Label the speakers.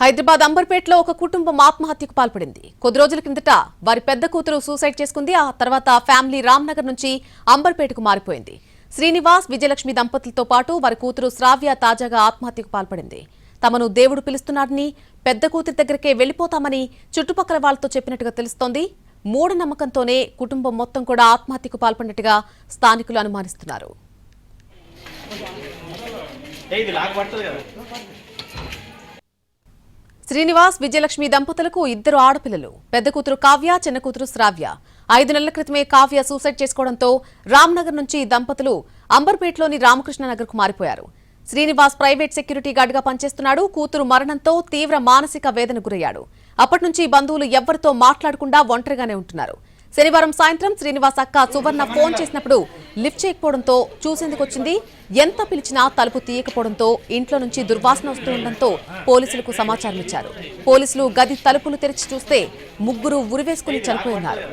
Speaker 1: హైదరాబాద్ అంబర్పేటలో ఒక కుటుంబం ఆత్మహత్యకు పాల్పడింది. కొద్ది రోజుల కిందట వారి పెద్ద కూతురు సూసైడ్ చేసుకుంది. ఆ తర్వాత ఫ్యామిలీ రామ్నగర్ నుంచి అంబర్పేటకు మారిపోయింది. శ్రీనివాస్ విజయలక్ష్మి దంపతులతో పాటు వారి కూతురు శ్రావ్య తాజాగా ఆత్మహత్యకు పాల్పడింది. తమను దేవుడు పిలుస్తున్నాడని పెద్ద కూతురి దగ్గరికే వెళ్ళిపోతామని చుట్టుపక్కల వాళ్ళతో చెప్పినట్టుగా తెలుస్తోంది. మూఢనమ్మకంతోనే కుటుంబం మొత్తం కూడా ఆత్మహత్యకు పాల్పడినట్టుగా స్థానికులు అనుమానిస్తున్నారు. శ్రీనివాస్ విజయలక్ష్మి దంపతులకు ఇద్దరు ఆడపిల్లలు. పెద్ద కూతురు కావ్య చిన్న కూతురు శ్రావ్య. ఐదు నెలల క్రితమే కావ్య సూసైడ్ చేసుకోవడంతో రామ్నగర్ నుంచి దంపతులు అంబర్పేటలోని రామకృష్ణనగర్కు మారిపోయారు. శ్రీనివాస్ ప్రైవేట్ సెక్యూరిటీ గార్డుగా పనిచేస్తున్నాడు. కూతురు మరణంతో తీవ్ర మానసిక వేదన గురయ్యాడు. అప్పటి నుంచి బంధువులు ఎవ్వరితో మాట్లాడకుండా ఒంటరిగానే ఉంటున్నారు. శనివారం సాయంత్రం శ్రీనివాస్ అక్క సువర్ణ ఫోన్ చేసినప్పుడు లిఫ్ట్ చేయకపోవడంతో చూసేందుకు వచ్చింది. ఎంత పిలిచినా తలుపు తీయకపోవడంతో ఇంట్లో నుంచి దుర్వాసన వస్తుండటంతో పోలీసులకు సమాచారం ఇచ్చారు. పోలీసులు గది తలుపులు తెరిచి చూస్తే ముగ్గురు ఉరివేసుకుని చనిపోయి ఉన్నారు